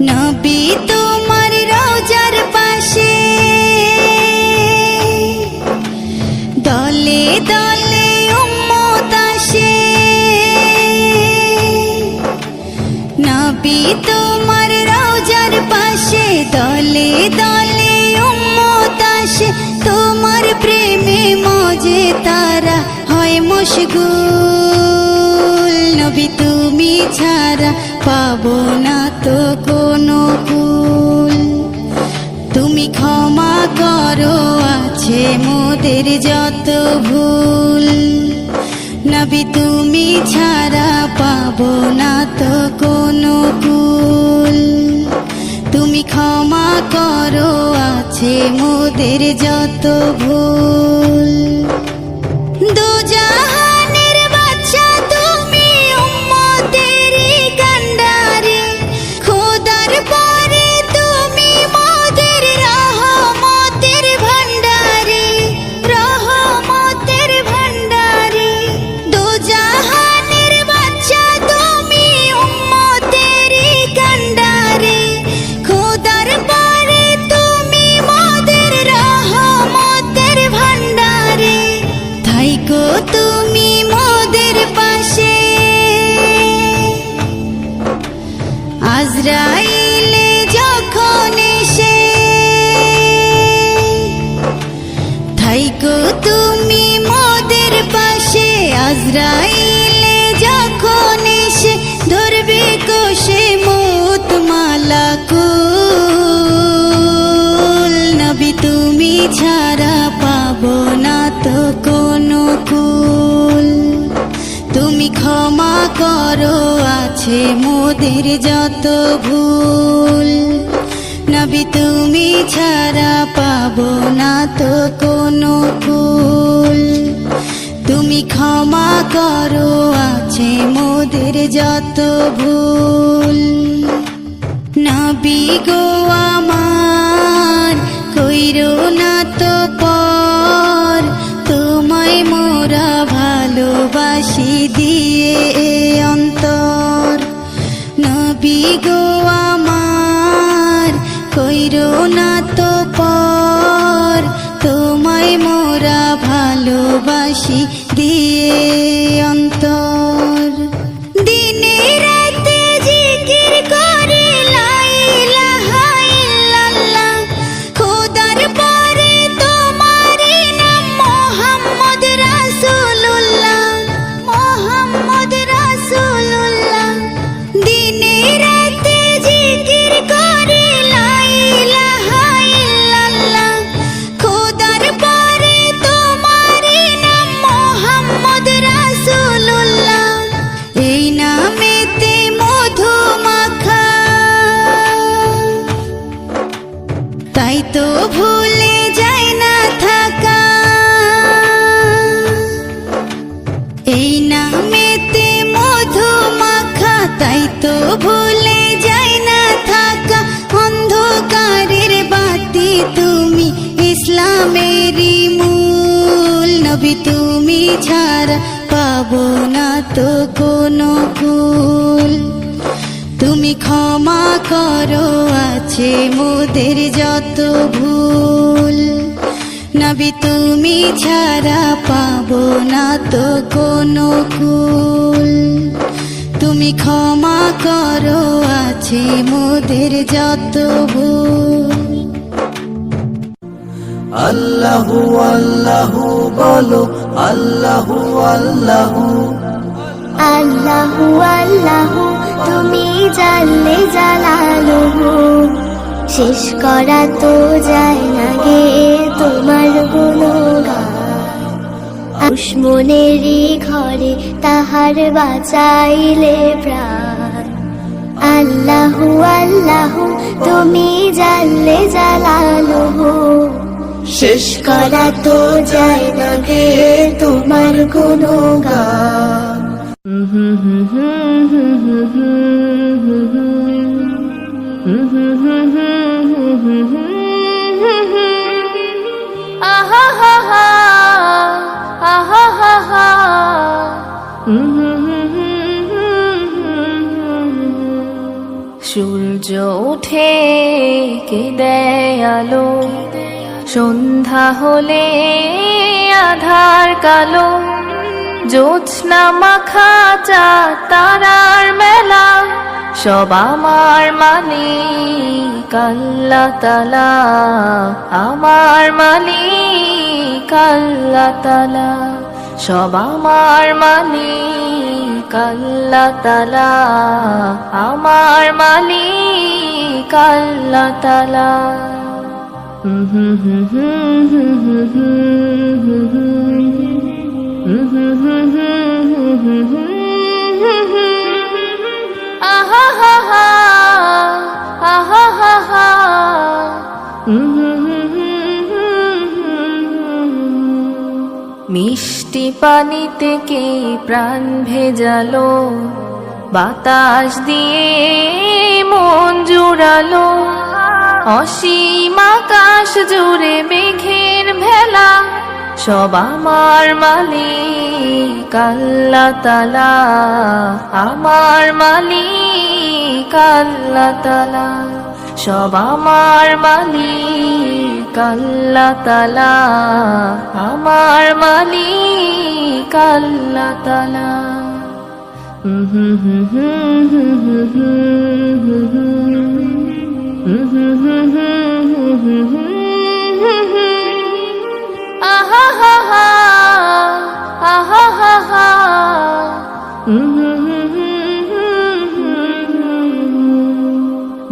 নবী তোমার রোজার পাশে। দলে দলে উম্মত আসে। নবী তোমার রোজার পাশে, দলে দলে উম্মত আসে। তোমার প্রেমে মজে তারা হয় মশগুল। নবী তুমি ছাড়া পাবো না তো কোনো কুল তুমি ক্ষমা করো, আছে মোদের যত ভুল। নবী, তুমি ছাড়া পাবো না তো কোনো কুল তুমি ক্ষমা করো, আছে মোদের যত ভুল। দুজাহানের আজরাইলে যখন এসে থাইকো তুমি মোদের পাশে, আজরাইলে যখন এসে ধরবে কোষে মুত মালা কুল। নবী তুমি ছাড়া পাবো না তো ক্ষমা করো, আছে মোদের যত ভুল। নবী তুমি ছাড়া পাবো না তো কোনো ফুল তুমি ক্ষমা করো, আছে মোদের যত ভুল। তুমি ক্ষমা করো আছে মোদের যত ভুল। নবী তুমি ছাড়া পাবো না তো কোনো কুল। তুমি ক্ষমা করো আছে মোদের যত ভুল। আল্লাহু আল্লাহু বলো আল্লাহু আল্লাহু। আল্লাহু আল্লাহু তুমি জানলে জালালুহু শেষ করা তো যায় না গে তোমার গুণগান। দুশ্মনেরই ঘরে তাহার বাঁচাইলে প্রাণ। আল্লাহু আল্লাহু, তুমি জানলে জালালুহু শেষ করা তো যায় না গে তোমার হা হা সূর্য উঠে কে দেয় আলো? সন্ধ্যা হলে আধার কালো। জোৎস্না মাখা চা তারার মেলা সব আমার মালিক আল্লাহ তালা আমার মালিক আল্লাহ তালা সব আমার মালিক আল্লাহ তালা আমার মালিক আল্লাহ তালা হুম হুম হুম হুম হুম হুম হুম মিষ্টি পানি থেকে প্রাণ ভেজালো? বাতাস দিয়ে মন জুড়ালো। অসীম আকাশ জুড়ে মেঘের ভেলা। সব আমার মালিক আল্লাহ তালা আমার মালিক আল্লাহ তালা সব আমার মালিক আল্লাহ তালা আমার মালিক আল্লাহ তালা হুম হুম হুম হুম হুম হুম হুম হুম হুম আহা হা হা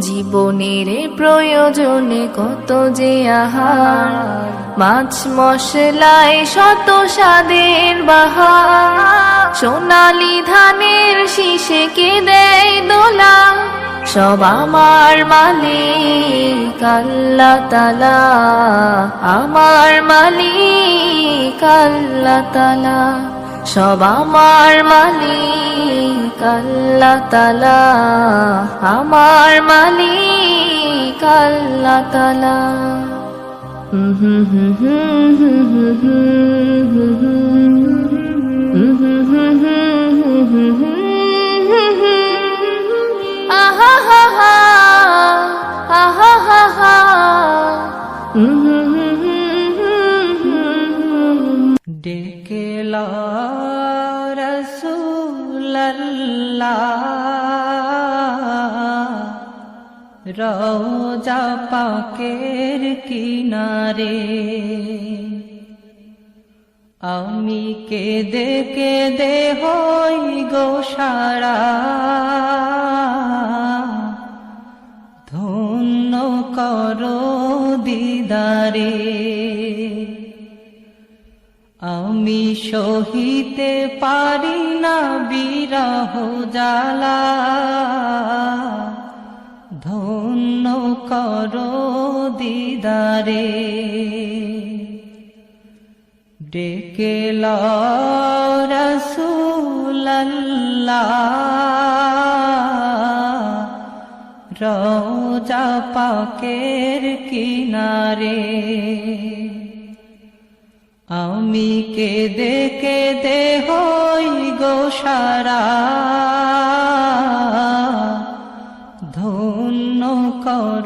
জীবনের প্রয়োজনে কত যে আহার, মাছ মশলায় শত স্বাদের বাহার, সোনালি ধানের শীষে কে দেয় দোলা? সব আমার মালিক আল্লাহ তালা আমার মালিক আল্লাহ তালা সব আমার মালিক আল্লাহ তালা আমার মালিক আল্লাহ তালা হুম হুম হুম হুম হুম হুম হুম রোজা পাকের কিনারে। আমি কেঁদে কেঁদে হই গো সারা। ধন্য করো দিদারে। আমি সহিতে পারি না বিরহ জালা করো দিদারে। ডেকে রসুল্লাহ রোজা পাকের কিনারে। আমি কেঁদে কেঁদে হই গো সারা। ধন্য করো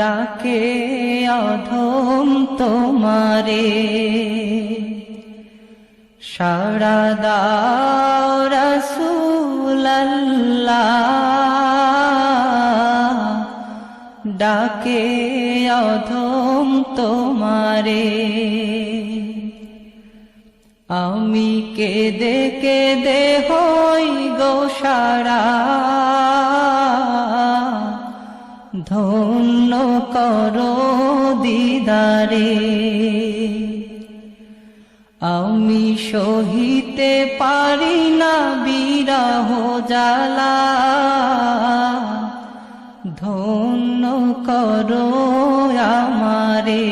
ডাকে অধম তোমারে। সারা রসুল্লাহ ডাকে অধম তোমারে। আমি কেদে কেদে হই গো সারা ধন করো দিদারে। আমি সহিতে পারি না বিরাহ জালা ধন্য করো আমারে।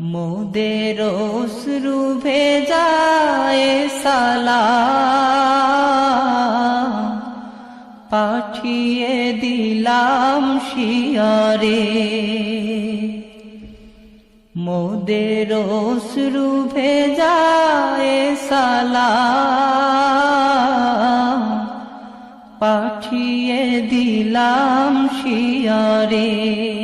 মোদের অশ্রু ভেজায় সালা। পাঠিয়ে দিলাম শিয়রে। মোদের অশ্রু ভেজায় সালা। পাঠিয়ে দিলাম শিয়রে।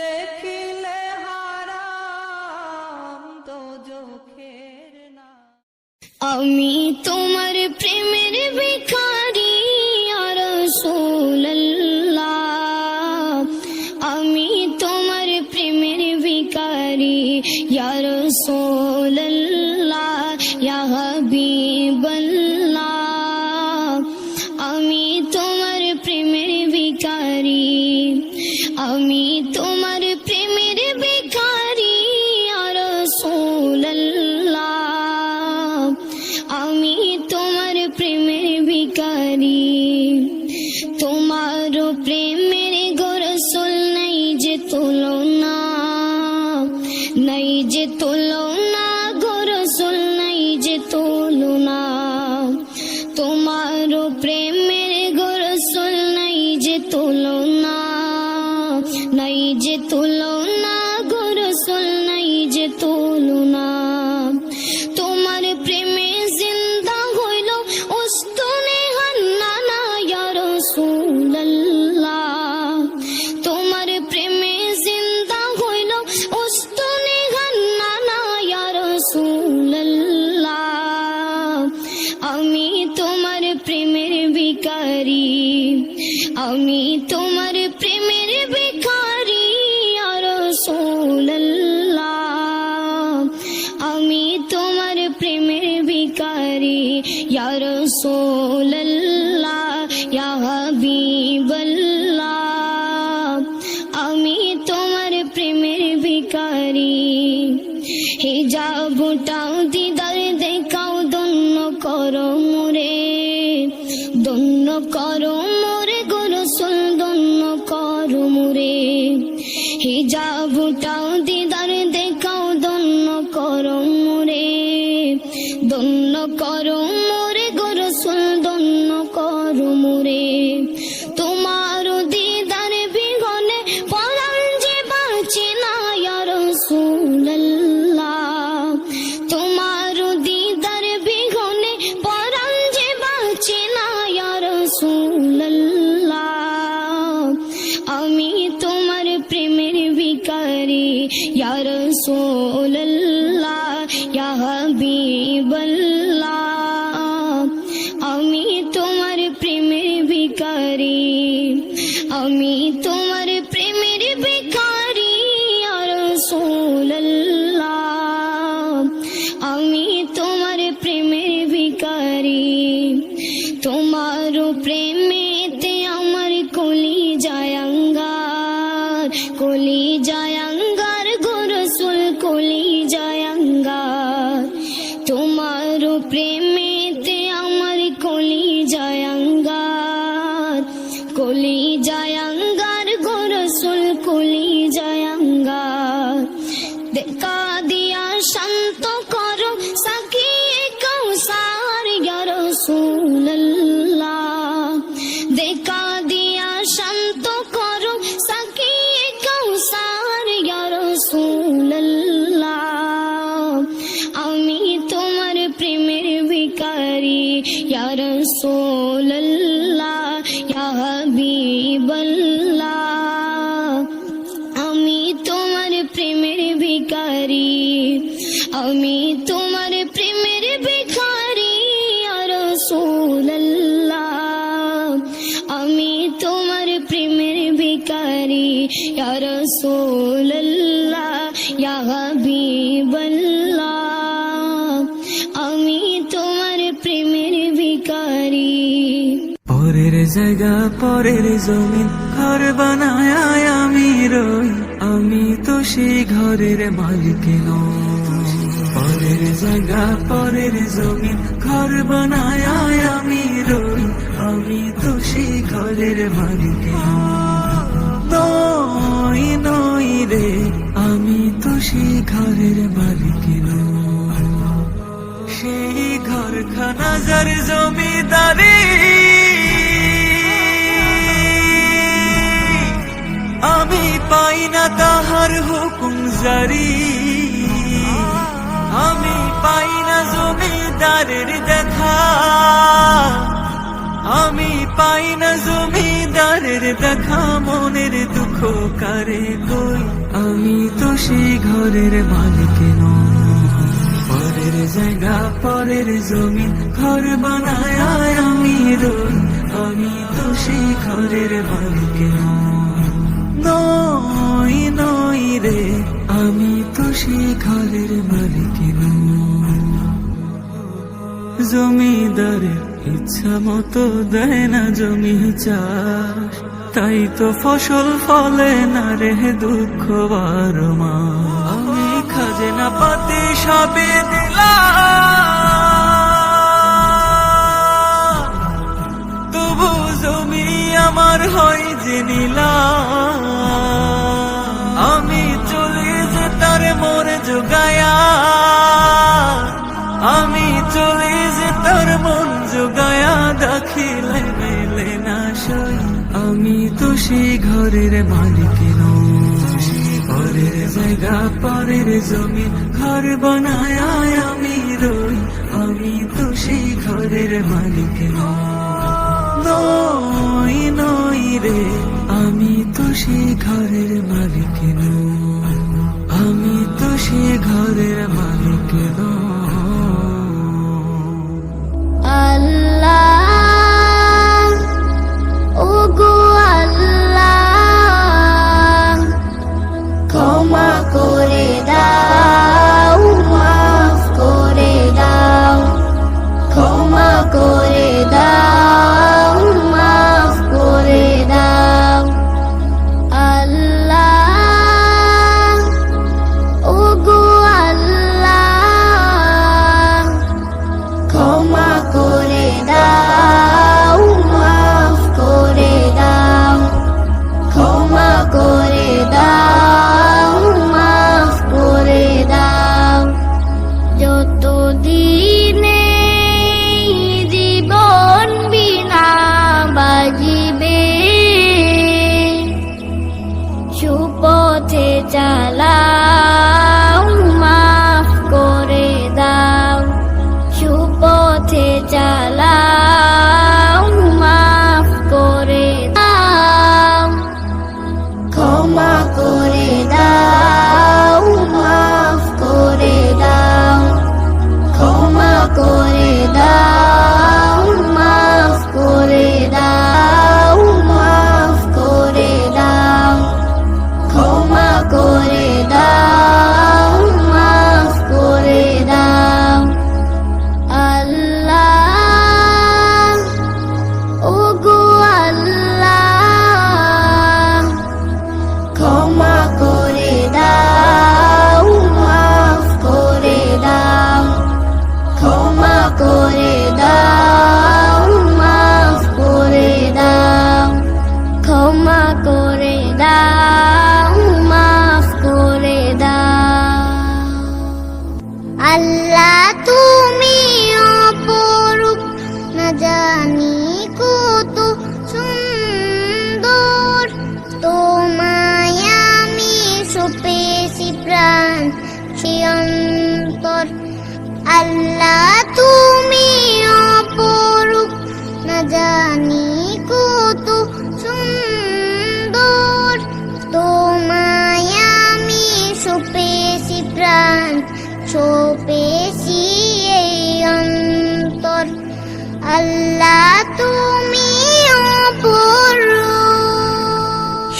দেখিলে হারাম তো চোখের না। আমি তোমার প্রেমের ভিখারি আর আমি তোমার প্রেমের ভিখারি আর সোল কলি জায়াঙ্গার প্রেমের আমি তোমার প্রেমের ভিখারি রসুল্লাহ আমি তোমার প্রেমের ভিকারি রসুল্লাহ হাবিবাল্লাহ। আমি তোমার প্রেমের ভিকারি পরের জায়গা, পরের জমিন, ঘর বানায় আমি রই। আমি তো সেই ঘরের মালিক পরের জায়গা, পরের জমিন, ঘর বানায় আমি রই আমি তো সেই ঘরের মালিক নই নই রে, আমি তো সেই ঘরের মালিক সেই ঘরখানা যার জমিদারি। আমি পাই না তাহার হুকুম জারি। আমি পাই না জমিদারের দেখা। আমি পাই না জমিদারের দেখা, মনের দুঃখ কারে কই? আমি তো সেই ঘরের মালিক পরের জায়গা, পরের জমিন ঘর বানায় আমি রই। আমি তো সেই ঘরের মালিক নই। নই নই রে। আমি তো সেই ঘরের মালিক জমিদারের ইচ্ছা মতো দেয় না জমি চাষ। তাই তো ফসল ফলে না রে দুঃখ বারো মাস। আমি খাজনা পাতি সবে দিলাম। তবু জমি আমার হয় যে নীলাম আমি চলে যে তার যোগায়া আমি চলে যে মন যোগায়া দাখিলে মেলে না সই। আমি তো সেই ঘরের মালিক পরের জায়গা পরের জমি, ঘর বানায় আমি রই। আমি তো সেই ঘরের মালিক নই নই। রে আমি তো সেই ঘরের মালিক আমি তো সেই ঘরের মালিক আল্লাহ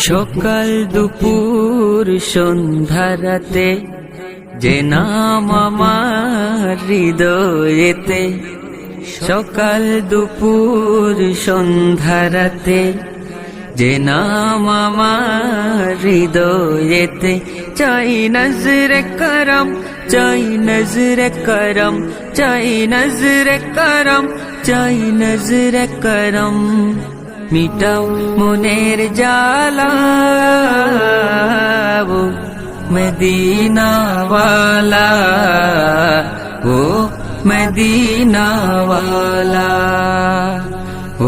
সকাল দুপুর সন্ধ্যারাতে যে নাম আমার হৃদয়েতে, সকাল দুপুর সন্ধ্যারাতে যে নাম আমার হৃদয়েতে, চাই নজরে করম, চাই নজরে করম, চাই নজরে করম, চাই নজরে করম। মিটাও মনের জালাবো মদিনাওয়ালা ও মদিনাওয়ালা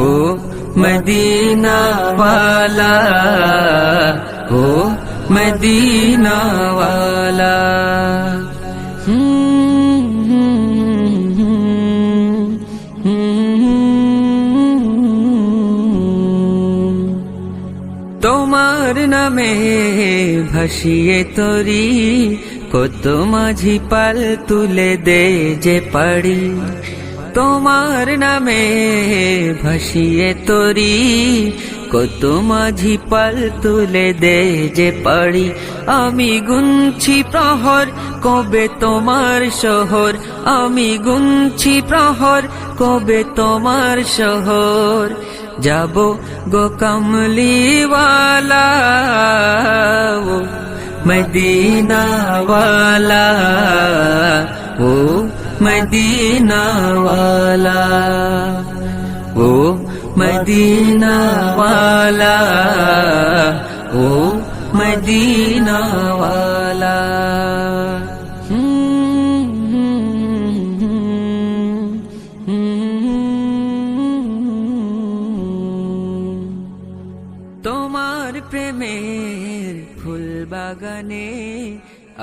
ও মদিনাওয়ালা ও মদিনাওয়ালা। নামে ভাসিয়ে তরি, কত মাঝি পাল তুলে দে যে পারি তোমার নামে ভাসিয়ে তরি, কত মাঝি পাল তুলে দে যে পারি আমি গুনছি প্রহর কবে তোমার শহর, আমি গুনছি প্রহর কবে তোমার শহর। যাব গো কমলিওয়ালা ও মদিনাওয়ালা ও মদিনাওয়ালা ও মদিনাওয়ালা ও মদিনাওয়ালা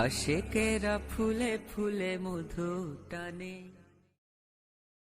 আশেকেরা ফুলে ফুলে মধু টানে।